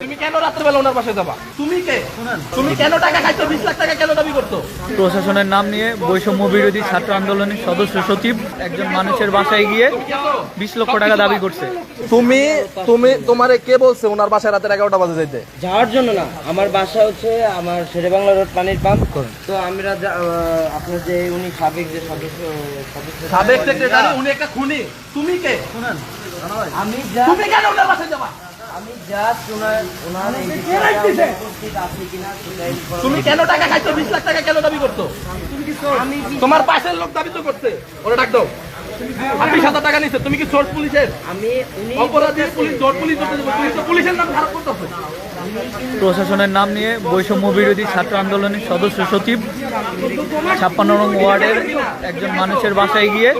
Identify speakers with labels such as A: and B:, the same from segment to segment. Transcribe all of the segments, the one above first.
A: তুমি কেন রাত্রেবেলা ওনার পাশে যাবা? তুমি কে? তুমি কেন টাকা খাইছো? বিশ লাখ টাকা কেন দাবি করতো
B: প্রশাসনের নাম নিয়ে বৈষম্য বিরোধী ছাত্র আন্দোলনের সদস্য সচিব একজন মানুষের বাসায় গিয়ে বিশ লক্ষ টাকা দাবি করছে।
A: তুমি তুমি তোমারে কে বলছে ওনার বাসায় রাতের এগারোটা বাজে যাইতে?
C: যাওয়ার জন্য না আমার বাসা হচ্ছে আমার শেরেবাংলা রোড পানির পাম্প। তো আমরা আপনার যে উনি সাবেক যে সদস্য সদস্য
A: সাবেক সেক্রেটারি উনি একটা খুনি। তুমি কে?
C: আমি
A: তুমি কেন ওনার বাসায় যাবা?
C: আমি জাস্ট ওনার ওনার এই বিষয়টা উপস্থিত আছে কিনা সেটাই
A: তুমি কেন টাকা খাইছো? বিশ লাখ টাকা কেন দাবি করতো
C: আমি
A: তোমার পাশের লোক দাবি তো করছে। ওরা ডাক দাও। বিশ হাজার টাকা নিচ্ছে তুমি কি সোর্স পুলিশের?
C: আমি উনি
A: অপরাধী পুলিশ জোট পুলিশ পুলিশের নাম খারাপ করতেছে।
B: প্রশাসনের নাম নিয়ে বৈষম্য বিরোধী ছাত্র আন্দোলনের সদস্য সচিব ছাপ্পান্ন নং ওয়ার্ডের একজন মানুষের বাসায় গিয়ে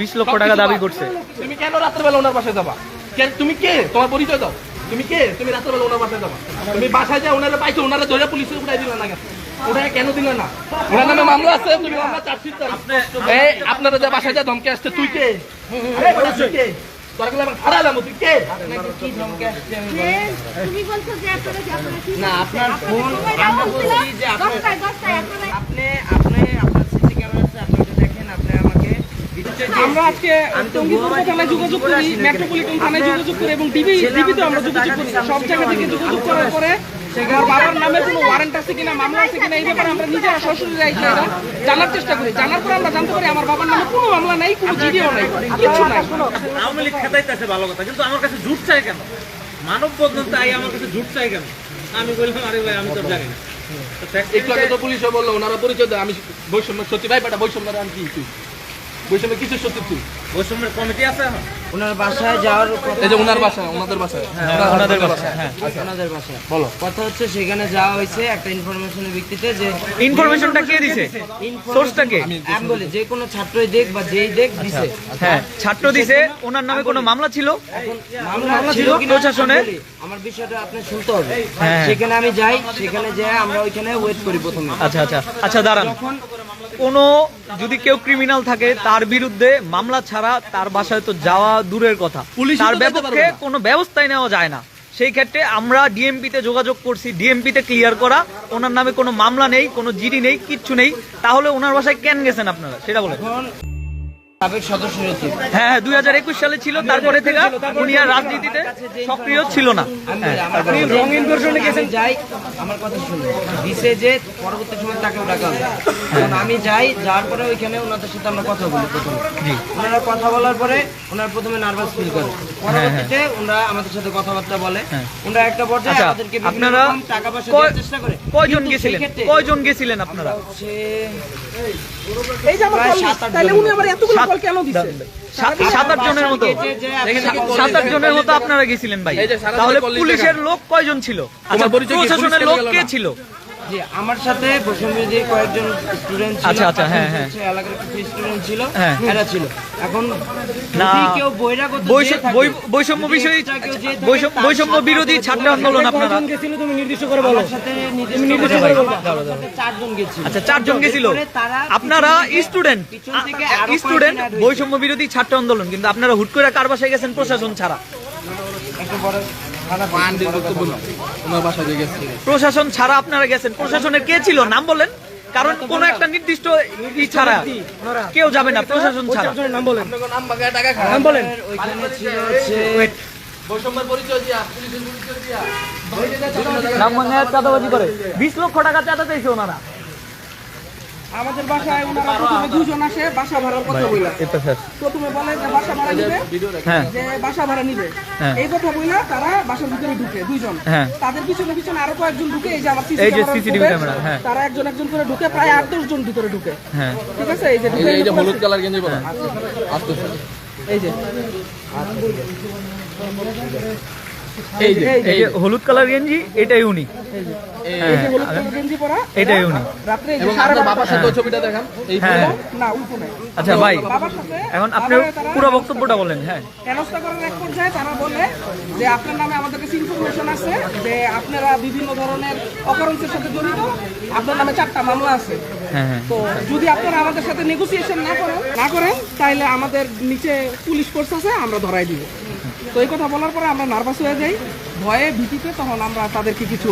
B: বিশ লক্ষ টাকা দাবি করছে।
A: তুমি কেন রাত্রেবেলা ওনার বাসায় যাবা? তুমি কে? তোমার পরিচয় দাও। তুমি কে? তুমি রাত্রেবেলা ওনার বাসায় যাবা। তুমি বাসায় যা ওনারা পাইছো ওনারা ধরে পুলিশে উঠাই দিলে না কেন? ওনারা কেন দিলে না? ওনার নামে মামলা আছে তুমি মামলা চার্জশিট আপনারা যে বাসায় যা ধমকে আসছে। তুই কে? তুই
C: আপনি আপনি আপনার সিসি ক্যামেরা আছে আপনি ওটা দেখেন আপনি আমাকে দিচ্ছে যে-
D: আমরা আজকে থানায় যোগাযোগ
C: করি?
D: মেট্রোপলিটন থানায় যোগাযোগ করি এবং ডিবি
C: ছেলে
D: ডিবিতে আমরা যোগাযোগ করি। সব জায়গা থেকে যোগাযোগ করার পরে আমার বাবার নামে কোনো ওয়ারেন্ট আছে কিনা মামলা আছে কিনা এই ব্যাপারে আমরা নিজেরা সরাসরি যাই জানার চেষ্টা করি। জানার পরে আমরা জানতে পারি আমার বাবার নামে কোনো মামলা নাই কোনো জিডিও নাই কিছু নাই।
E: আওয়ামী লীগ খেতাইতেছে ভালো কথা কিন্তু আমার কাছে ঝুট চাই কেন? মানব বন্ধন তাই আমার কাছে ঝুট চাই কেন? আমি বললাম আরে ভাই আমি তো জানি না। তো fact
A: একটু আগে তো পুলিশও বলল ওনারা পরিচয় দেয় আমি বৈষম্য সত্যি ভাই বেটা বৈষম্য আমি কি? তুই বৈষম্য কিছু সত্যি তুই
E: বৈষম্যের কমিটি আছে এখন।
C: ওনার বাসায় যাওয়ার
A: এই যে ওনার বাসা ওনাদের বাসায়।
B: ওনাদের বাসায়। হ্যাঁ
C: ওনাদের বাসায়।
A: বলো।
C: কথা হচ্ছে সেখানে যাওয়া হয়েছে একটা ইনফরমেশনের ভিত্তিতে যে
B: ইনফরমেশনটা কে দিছে? সোর্সটা কে?
C: আমি বলি যে কোনো ছাত্রই দেখ বা যেই দেখ দিছে।
B: হ্যাঁ ছাত্র দিছে ওনার নামে কোনো মামলা ছিল?
C: মামলা ছিল কিনা
B: প্রশাসনে?
C: আমার বিষয়টা আপনি শুনতে হবে।
B: হ্যাঁ।
C: সেখানে আমি যাই সেখানে যাই আমরা ওইখানে ওয়েট করি প্রথমে।
B: আচ্ছা আচ্ছা। আচ্ছা দাঁড়ান। কোনো যদি কেউ ক্রিমিনাল থাকে তার বিরুদ্ধে মামলা ছাড়া তার বাসায় তো যাওয়া দূরের কথা।
A: পুলিশ
B: তার
A: না।
B: কোনো ব্যবস্থাই নেওয়া যায় না। সেই ক্ষেত্রে আমরা ডিএমপিতে যোগাযোগ করছি ডিএমপিতে ক্লিয়ার করা। ওনার নামে কোনো মামলা নেই কোনো জিডি নেই কিচ্ছু নেই। তাহলে ওনার বাসায় কেন গেছেন আপনারা? সেটা বলেন।
C: এখন সাবেক সদস্য সচিব
B: হ্যাঁ হ্যাঁ দুই হাজার একুশ সালে ছিল তারপরে থেকে উনি আর রাজনীতিতে সক্রিয় ছিল না।
C: আমি
D: গেছেন।
C: যাই আমার কথা শুনুন। দিছে যে পরবর্তী সময় তাকেও ডাকা হবে। আমি যাই যাওয়ার পরে ওইখানে ওনাদের সাথে আমরা কথা বলি প্রথমে। ওনারা কথা বলার পরে ওনারা প্রথমে নার্ভাস ফিল করে। পরবর্তীতে ওনারা আমাদের সাথে কথাবার্তা বলে। ওনারা একটা পর্যায়ে
B: আচ্ছা
C: আমাদেরকে
B: আপনারা
C: টাকা পয়সা দেওয়ার চেষ্টা করে।
B: কয়জন গেছিলেন? কয়জন গেছিলেন আপনারা?
D: এই যে আমার
C: সাত আট
D: তাহলে উনি আবার এতগুলো
B: সাত-
D: কল কেন দিছে?
B: সাত আট জনের মতো। সাত আট জনের মতো আপনারা গেছিলেন ভাই। তাহলে পুলিশের লোক কয়জন ছিল? আচ্ছা? প্রশাসনের লোক কে ছিল?
C: জি আমার সাথে কয়েকজন স্টুডেন্ট ছিল
B: আচ্ছা, আচ্ছা, হ্যাঁ, হ্যাঁ।
C: এলাকার কিছু স্টুডেন্ট ছিল
B: হ্যাঁ।
C: এরা ছিল এখন
B: না,
C: কেউ
B: বৈষম্য বিষয়ী বৈষম্য- বিরোধী ছাত্র আন্দোলন। আপনারা
D: গেছিল তুমি নির্দিষ্ট করে বলো
C: সাথে নির্দিষ্ট
D: নির্দিষ্ট
C: করে বলা চারজন গেছিল
B: আচ্ছা চারজন গেছিল আপনারা স্টুডেন্ট
C: থেকে
B: স্টুডেন্ট। বৈষম্য বিরোধী ছাত্র আন্দোলন কিন্তু আপনারা হুট করে কার বাসায় গেছেন প্রশাসন ছাড়া প্রশাসন ছাড়া আপনারা গেছেন। প্রশাসনের কে ছিল? নাম বলেন। কারণ কোন একটা নির্দিষ্ট ই ছাড়া কেউ যাবে না প্রশাসন ছাড়া।
D: নাম বলেন।
A: নাম
D: বলেন।
B: বিশ লক্ষ টাকা চাঁদা চাইছে ওনারা।
D: আমাদের বাসায় ওনারা প্রথমে দুজন আসে বাসা ভাড়ার কথা বইলা। প্রথমে বলে যে বাসা ভাড়া নিবে
B: হ্যাঁ।
D: যে বাসা ভাড়া নিবে।
B: হ্যাঁ।
D: এই কথা বইলা তারা বাসার ভিতরে ঢুকে দুইজন।
B: হ্যাঁ।
D: তাদের পিছনে পিছনে আরও কয়েকজন ঢুকে এই যে আমার
B: এই যে
D: সিসি
B: ক্যামেরা, হ্যাঁ।
D: তারা একজন একজন করে ঢুকে প্রায় আট দশ জন ভিতরে ঢুকে।
B: হ্যাঁ।
D: ঠিক আছে? এই যে
A: এই যে হলুদ কালার গেঞ্জি পরা। আস্তে
D: এই যে।
A: এই যে
B: এই যে হলুদ কালার গেঞ্জি এটাই উনি। এটাই
A: আপনার
D: বারোটা
A: বাবার সাথে ওই ছবিটা দেখান এই
B: হ্যাঁ।
D: না উল্টো নাই।
B: আচ্ছা ভাই এখন আপনার পুরো বক্তব্যটা বলেন হ্যাঁ।
D: হেনস্থা করার এক পর্যায়ে তারা বলে যে আপনার নামে আমাদের কাছে ইনফরমেশন আছে যে আপনারা বিভিন্ন ধরনের অকারেন্সের সাথে জড়িত আপনার নামে চারটা মামলা আছে।
B: হ্যাঁ হ্যাঁ।
D: তো যদি আপনারা আমাদের সাথে নেগোসিয়েশন না করেন না করেন তাহলে আমাদের নিচে পুলিশ ফোর্স আছে আমরা ধরাই দিব। তো এই কথা বলার পরে আমরা নার্ভাস হয়ে যাই। ভয়ে ভীতিতে তখন আমরা তাদেরকে কিছু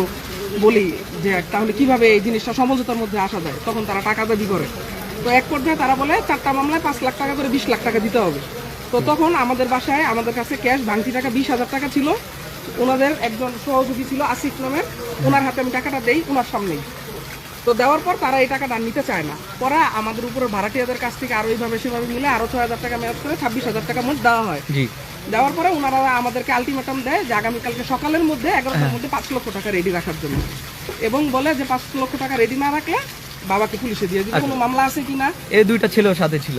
D: বলি যে, তাহলে কীভাবে এই জিনিসটা সমঝোতার মধ্যে আসা যায়? তখন তারা টাকা দাবি করে। তো এক পর্যায়ে তারা বলে, চারটা মামলায় পাঁচ লাখ টাকা করে বিশ লাখ টাকা দিতে হবে। তো তখন আমাদের বাসায় আমাদের কাছে ক্যাশ ভাঙতি টাকা বিশ হাজার টাকা ছিল। ওনাদের একজন সহযোগী ছিল, আসিফ নামের। ওনার হাতে আমি টাকাটা দেই, ওনার সামনেই। তো দেওয়ার পর তারা এই টাকাটা নিতে চায় না। পরে আমাদের উপরে ভাড়াটিয়াদের কাছ থেকে আরও এইভাবে সেভাবে মিলে আরও ছয় হাজার টাকা মেয়াদ করে ছাব্বিশ হাজার টাকা মোট দেওয়া হয়। দেওয়ার পরে ওনারা আমাদেরকে আলটিমেটাম দেয় যে আগামীকালকে সকালের মধ্যে এগারোটার মধ্যে পাঁচ লক্ষ টাকা রেডি রাখার জন্য। এবং বলে যে পাঁচ লক্ষ টাকা রেডি না রাখলে বাবাকে পুলিশে দিয়ে দিবে। কোনো মামলা আছে কিনা?
B: এই দুইটা ছিল সাথে ছিল।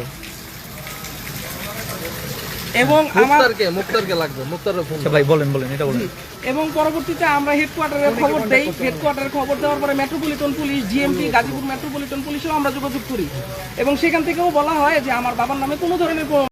D: এবং
A: মুক্তারকে মুক্তারকে লাগবে মুক্তারের ফোন
B: আচ্ছা ভাই বলেন বলেন এটা বলেন।
D: এবং পরবর্তীতে আমরা হেডকোয়ার্টারের খবর দেই। হেডকোয়ার্টারের খবর দেওয়ার পরে metropolitan police GMP Gazipur metropolitan পুলিশেও আমরা যোগাযোগ করি। এবং সেখান থেকেও বলা হয় যে আমার বাবার নামে কোনো ধরনের কোনো